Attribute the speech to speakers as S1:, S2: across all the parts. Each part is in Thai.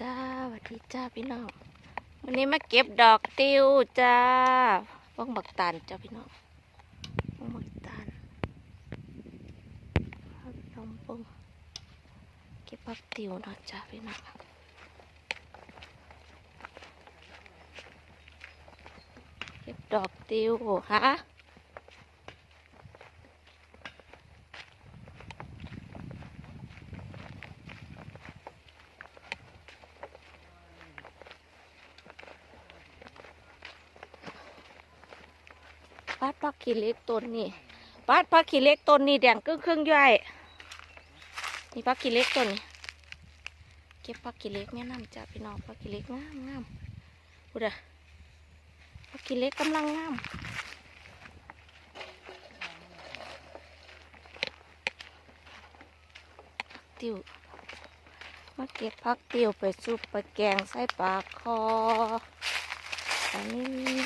S1: จ้าสวัสดีจ้าพี่น้องวันนี้มาเก็บดอกติวจ้าบ้องบักตาลจ้าพี่น้องบ้องบักตาลเอาพี่น้องเบ้งเก็บผักติวนะจ้าพี่น้องเก็บดอกติวฮะ ปาดผักขี้เล็กต้นนี่ปาดผักขี้เล็กต้นนี่แดงครึ่งครึ่งย่อยนี่ผักขี้เล็กต้นนี่เก็บผักขี้เล็กแม่น้ำจ้าพี่น้องผักขี้เล็กงามงามพูดอะผักขี้เล็กกำลังงามติวมาเก็บพักติวไปซุปไปแกงใส่ปลาคออันนี้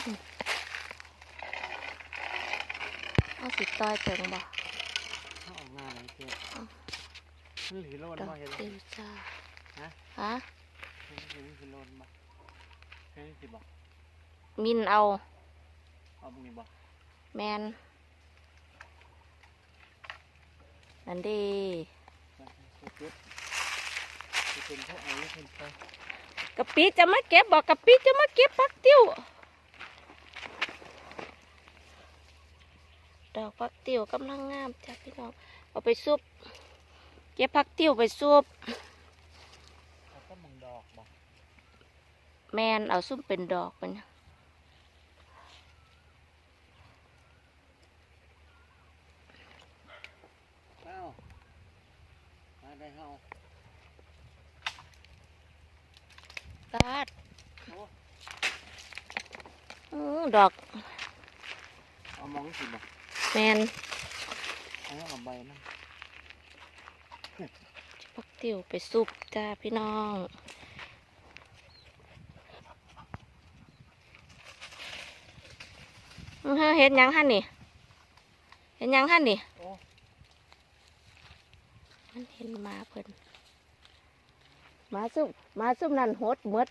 S1: เอา สิต้อยเติงบ่
S2: เอาออกมาเลยเจ๊มันหลีโลน
S1: ดอก
S2: บ่เห็น
S1: ติวจ้า
S2: ฮะ
S1: ฮะ
S2: เห็นเห็นคือโลนบ่เห็นสิบ่
S1: มินเอา
S2: เอาบุญบ่
S1: แมนนั่นเดี
S2: ไปเก็บจะเป็นพวกไอ้เพิ่นไป
S1: กะปิจะมาเก็บบอกกะปิจะมาเก็บพักติว ดอกพักติวกำลังงามจ้าพี่น้อง เอาไปซุปเก็บพักติวไปซุป
S2: เขาก็มองดอกบ่
S1: แมนเอาซุ่มเป็นดอกมัน
S2: เอ้ามาได้เฮา
S1: กาด
S2: โอ้
S1: อื้อดอก
S2: เอามองสิบ่
S1: แมน
S2: เอาเอาใบมัน
S1: พักติวไปซุปจ้าพี่น้องอื้อเห็นหยังฮันนี่ เห็นหยังฮันนี่
S2: โอ้
S1: มันเห็นหมาเพิ่นหมาซุ่มหมาซุ่มนั่นโหดหมด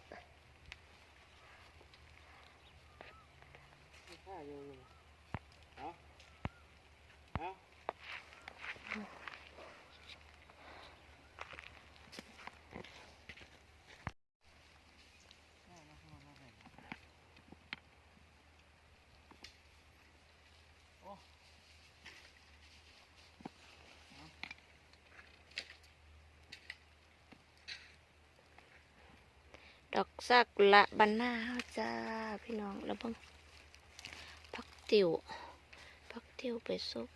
S2: มีค่าอยู่อยู่เอาเอา
S1: ดอกซากุระบันนาเฮาจ้าพี่น้องแล้วเบังพักติวพักติวไปซุป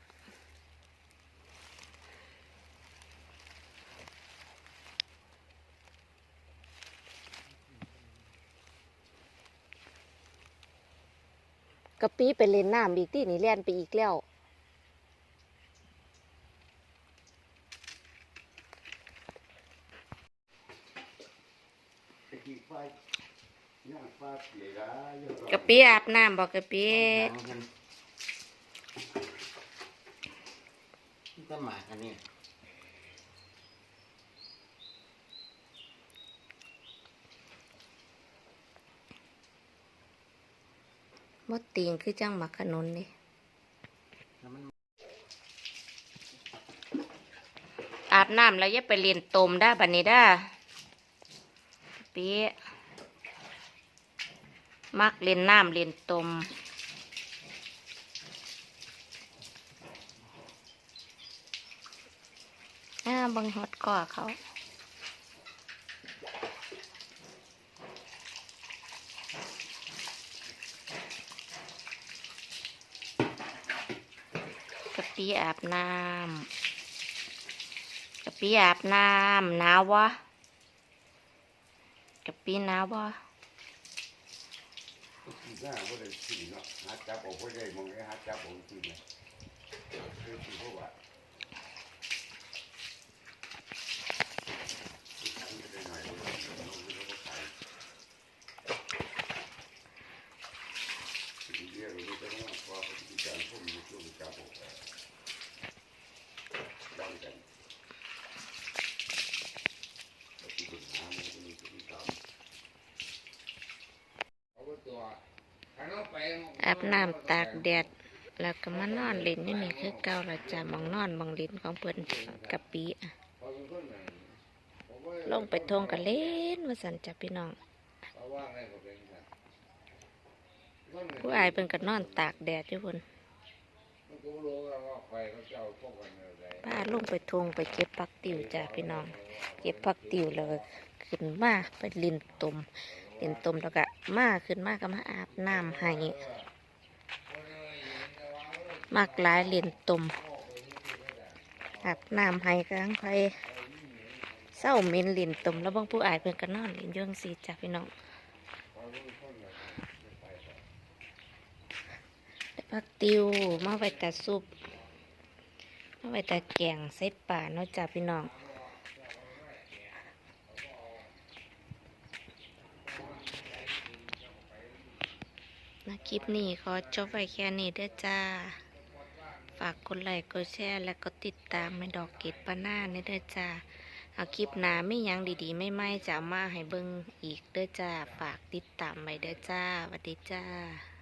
S1: กะปีไปเล่นน้ำอีกที่นี่เล่นไปอีกแล้ว กะปีอาบน้ำบอกกะปี
S2: หนังมันนี่จะหมากอันนี้
S1: มดตีงคือจังหมักขนุนนี่อาบน้ำแล้วอย่าไปเรียนตมได้บันนี้ได้ ปีมักเล่นน้ำเล่นตมอ่าบังหดก่อเขากะปิอาบน้ำกะปิอาบน้ำหนาววะ ปิหนาววะ
S3: หน้าบ่ได้สิเนาะหาจับเอาบ่ได้มองได้หาจับเอาจริงเลยคือสิบ่ว่าเรียกรู้แต่ว่าว่ามีการพุ่มอยู่ช่วงจับเอาดังกันแล้วที่ปัญหามันก็มีที่ตาม
S1: อาบน้ำตากแดด แล้วก็มานอนเล่นนี่นี่คือเก่าละจ้ะมองนอนมองเล่นของเพิ่นกับปีอะลงไปทงกันเล่นว่าสันจ้ะพี่น้องผู้อายเพิ่นก็นอนตากแดดอยู่บนป้าลงไปทงไปเก็บผักติวจ้ะพี่น้อง เก็บผักติวแล้วก็ขึ้นมาไปลินตมลินตมแล้วก็มาขึ้นมาก็มาอาบน้ำให้ มากหลายลินตมอาบน้ำให้กลางไฟเศร้าเหมินลินตมแล้วบางผู้อายเพิ่นก็นอนลินยื่งสีจ้ะพี่น้องได้ผักติวมาไว้แต่ซุปมาไว้แต่แกงใส่ป่าเนาะจ้ะพี่น้องนะคลิปนี้ขอจบไว้แค่นี้เด้อจ้าากกดไลค์กดแชร์และก็ติดตามไม่ดอกเกตปานาในเด้อจ้าเอาคลิปหนาไม่ยังดีๆ ไม่ไม่จะเอามาให้เบิ่งอีกเด้อจ้าฝากติดตามไว้เด้อจ้าสวัสดีจ้า